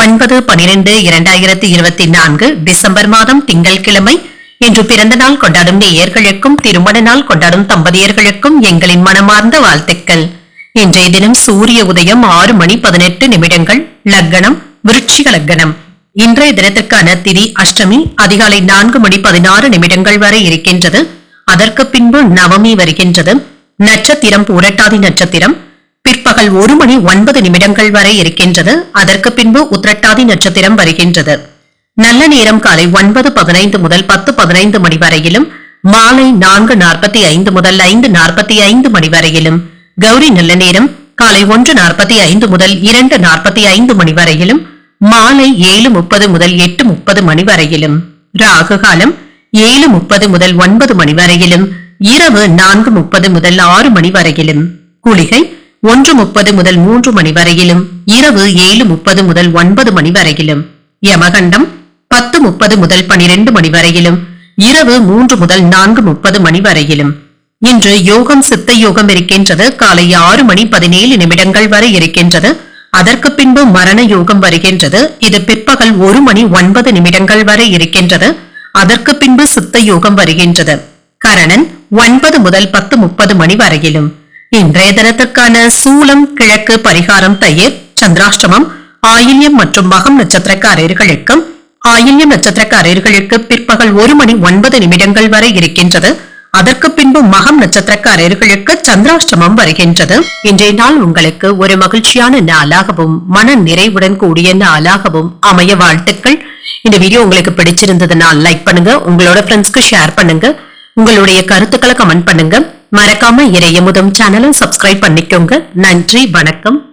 ஒன்பது பனிரெண்டு இரண்டாயிரத்தி இருபத்தி நான்கு டிசம்பர் மாதம் திங்கட்கிழமை இன்று பிறந்த நாள் கொண்டாடும் நேயர்களுக்கும் திருமண நாள் கொண்டாடும் தம்பதியர்களுக்கும் எங்களின் மனமார்ந்த வாழ்த்துக்கள். இன்றைய தினம் சூரிய உதயம் ஆறு மணி பதினெட்டு நிமிடங்கள் லக்னம் விருட்சிக லக்னம் இன்றைய தினத்திற்கான திதி அஷ்டமி அதிகாலை நான்கு மணி பதினாறு நிமிடங்கள் வரை இருக்கின்றது. அதற்கு பின்பு நவமி வருகின்றது. நட்சத்திரம் புரட்டாதி நட்சத்திரம். பிற்பகல் ஒரு மணி ஒன்பது நிமிடங்கள் வரை இருக்கின்றது. அதற்கு பின்பு உத்திரட்டாதி நட்சத்திரம் வருகின்றது. நல்ல நேரம் காலை ஒன்பது பதினைந்து முதல் பத்து பதினைந்து மணி வரையிலும் மாலை நான்கு நாற்பத்தி ஐந்து முதல் ஐந்து நாற்பத்தி ஐந்து மணி வரையிலும் கௌரி நல்ல நேரம் காலை ஒன்று நாற்பத்தி ஐந்து முதல் இரண்டு நாற்பத்தி ஐந்து மணி வரையிலும் மாலை ஏழு முப்பது முதல் எட்டு முப்பது மணி வரையிலும் ராகு காலம் ஏழு முப்பது முதல் ஒன்பது மணி வரையிலும் இரவு நான்கு முப்பது முதல் ஆறு மணி வரையிலும் குளிகை ஒன்று முப்பது முதல் மூன்று மணி வரையிலும் இரவு ஏழு முப்பது முதல் ஒன்பது மணி வரையிலும் யமகண்டம் பத்து முப்பது முதல் பனிரெண்டு மணி வரையிலும் இரவு மூன்று முதல் நான்கு முப்பது மணி வரையிலும். இன்று யோகம் சித்த யோகம் இருக்கின்றது. காலை ஆறு மணி பதினேழு நிமிடங்கள் வரை இருக்கின்றது. அதற்கு பின்பு மரண யோகம் வருகின்றது. இது பிற்பகல் ஒரு மணி ஒன்பது நிமிடங்கள் வரை இருக்கின்றது. அதற்கு பின்பு சித்த யோகம் வருகின்றது. கரணன் ஒன்பது முதல் பத்து முப்பது மணி வரையிலும். இன்றைய தினத்திற்கான சூலம் கிழக்கு பரிகாரம் தயிர் சந்திராஷ்டமம் ஆயில்யம் மற்றும் மகம் நட்சத்திரக்காரர்களுக்கும் ஆயில்யம் நட்சத்திரக்காரர்களுக்கு பிற்பகல் ஒரு மணி ஒன்பது நிமிடங்கள் வரை இருக்கின்றது. அதற்கு பின்பு மகம் நட்சத்திரக்காரர்களுக்கு சந்திராஷ்டமம் வருகின்றது. இன்றைய நாள் உங்களுக்கு ஒரு மகிழ்ச்சியான நாளாகவும் மன நிறைவுடன் கூடிய நாளாகவும் அமைய வாழ்த்துக்கள். இந்த வீடியோ உங்களுக்கு பிடிச்சிருந்ததுனால் லைக் பண்ணுங்க உங்களோட ஃப்ரெண்ட்ஸ்க்கு ஷேர் பண்ணுங்க உங்களுடைய கருத்துக்களை கமெண்ட் பண்ணுங்க. மறக்காம இறையமுதம் சேனலும் சப்ஸ்கிரைப் பண்ணிக்கோங்க. நன்றி வணக்கம்.